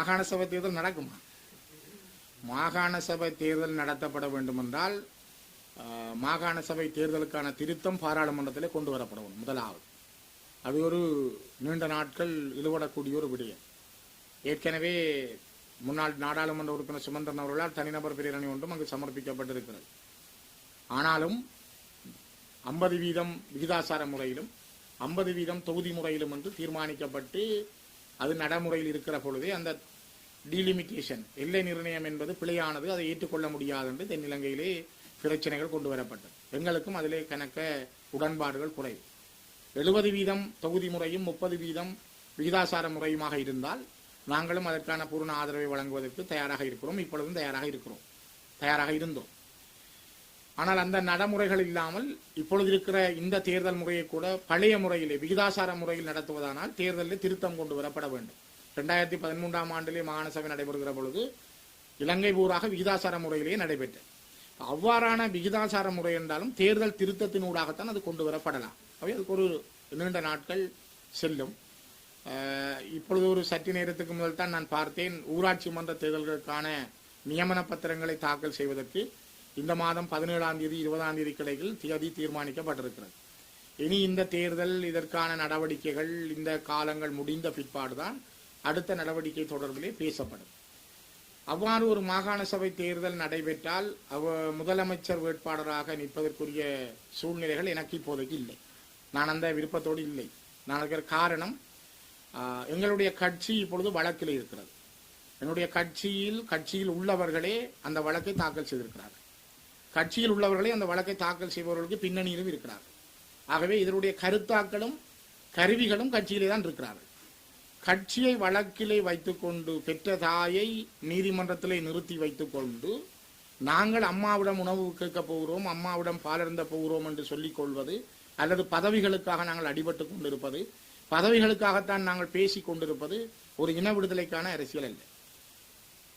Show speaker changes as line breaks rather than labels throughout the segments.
மாகாண சபை தேர்தல் நடக்குமா? மாகாண சபை தேர்தல் நடத்தப்பட வேண்டுமென்றால் மாகாண சபை தேர்தலுக்கான திருத்தம் பாராளுமன்றத்தில் கொண்டு வரப்படும் முதலாவது. அது ஒரு நீண்ட நாட்கள் இழுபடக்கூடிய ஒரு விடயம். ஏற்கனவே முன்னாள் நாடாளுமன்ற உறுப்பினர் சுமந்திரன் அவர்களால் தனிநபர் பிரேரணி ஒன்றும் அங்கு சமர்ப்பிக்கப்பட்டிருக்கிறது. ஆனாலும் ஐம்பது வீதம் விகிதாசார முறையிலும் ஐம்பது வீதம் தொகுதி முறையிலும் என்று தீர்மானிக்கப்பட்டு அது நடைமுறையில் இருக்கிற பொழுதே அந்த டீலிமிட்டேஷன் எல்லை நிர்ணயம் என்பது பிழையானது அதை ஏற்றுக்கொள்ள முடியாது என்று தென்னிலங்கையிலே பிரச்சனைகள் கொண்டு வரப்பட்டது. எங்களுக்கும் அதிலே கணக்க உடன்பாடுகள் குறைவு எழுபது வீதம் தொகுதி முறையும் முப்பது வீதம் விகிதாசார முறையுமாக இருந்தால் நாங்களும் அதற்கான பூர்ண ஆதரவை வழங்குவதற்கு தயாராக இருக்கிறோம் இப்பொழுதும் தயாராக இருக்கிறோம். தயாராக இருந்தோம். ஆனால் அந்த நடைமுறைகள் இல்லாமல் இப்பொழுது இருக்கிற இந்த தேர்தல் முறையை கூட பழைய முறையிலே விகிதாசார முறையில் நடத்துவதானால் தேர்தலில் திருத்தம் கொண்டு வரப்பட வேண்டும். ரெண்டாயிரத்தி பதிமூன்றாம் ஆண்டிலே மாகாண சபை நடைபெறுகிற பொழுது இலங்கை பூராக விகிதாசார முறையிலேயே நடைபெற்றது. அவ்வாறான விகிதாசார முறை என்றாலும் தேர்தல் திருத்தத்தினூடாகத்தான் அது கொண்டு வரப்படலாம். அவை அதுக்கு ஒரு நீண்ட நாட்கள் செல்லும். இப்பொழுது ஒரு சற்று நேரத்துக்கு முதல் தான் நான் பார்த்தேன். ஊராட்சி மன்ற தேர்தல்களுக்கான நியமன பத்திரங்களை தாக்கல் செய்வதற்கு இந்த மாதம் பதினேழாம் தேதி இருபதாம் தேதி கிடையில் தேதி தீர்மானிக்கப்பட்டிருக்கிறது. இனி இந்த தேர்தல் இதற்கான நடவடிக்கைகள் இந்த காலங்கள் முடிந்த பிற்பாடுதான் அடுத்த நடவடிக்கை தொடர்பிலே பேசப்படும். அவ்வாறு ஒரு மாகாண சபை தேர்தல் நடைபெற்றால் அவ முதலமைச்சர் வேட்பாளராக நிற்பதற்குரிய சூழ்நிலைகள் எனக்கு இப்போதைக்கு இல்லை. நான் அந்த விருப்பத்தோடு இல்லை. நான் இருக்கிற காரணம் எங்களுடைய கட்சி இப்பொழுது வழக்கில் இருக்கிறது. என்னுடைய கட்சியில் கட்சியில் உள்ளவர்களே அந்த வழக்கை தாக்கல் செய்திருக்கிறார்கள். கட்சியில் உள்ளவர்களே அந்த வழக்கை தாக்கல் செய்பவர்களுக்கு பின்னணியிலும் இருக்கிறார்கள். ஆகவே இதனுடைய கருத்தாக்களும் கருவிகளும் கட்சியிலே தான் இருக்கிறார்கள். கட்சியை வழக்கிலே வைத்துக்கொண்டு பெற்ற தாயை நீதிமன்றத்திலே நிறுத்தி வைத்துக்கொண்டு நாங்கள் அம்மாவிடம் உணவு கேட்க போகிறோம் அம்மாவிடம் பாலிருந்த போகிறோம் என்று சொல்லிக் கொள்வது அல்லது பதவிகளுக்காக நாங்கள் அடிபட்டு கொண்டிருப்பது பதவிகளுக்காகத்தான் நாங்கள் பேசிக் கொண்டிருப்பது ஒரு இன விடுதலைக்கான அரசியல் அல்ல.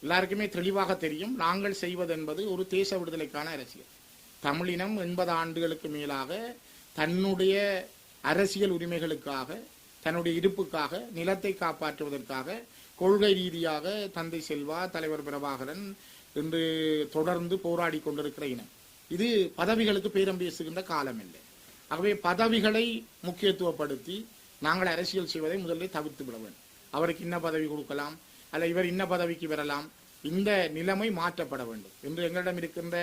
எல்லாருக்குமே தெளிவாக தெரியும் நாங்கள் செய்வது என்பது ஒரு தேச விடுதலைக்கான அரசியல். தமிழினம் எண்பது ஆண்டுகளுக்கு மேலாக தன்னுடைய அரசியல் உரிமைகளுக்காக தன்னுடைய இருப்புக்காக நிலத்தை காப்பாற்றுவதற்காக கொள்கை ரீதியாக தந்தை செல்வா தலைவர் பிரபாகரன் என்று தொடர்ந்து போராடி கொண்டிருக்கிற இனம். இது பதவிகளுக்கு பேரம் பேசுகின்ற காலம் இல்லை. ஆகவே பதவிகளை முக்கியத்துவப்படுத்தி நாங்கள் அரசியல் செய்வதை முதலில் தவிர்த்து விட வேண்டும். அவருக்கு இன்ன பதவி கொடுக்கலாம்? அல்ல இவர் இன்ன பதவிக்கு வரலாம். இந்த நிலைமை மாற்றப்பட வேண்டும். என்று எங்களிடம் இருக்கின்ற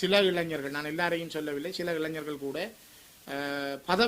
சில இளைஞர்கள் நான் எல்லாரையும் சொல்லவில்லை சில இளைஞர்கள் கூட பதவி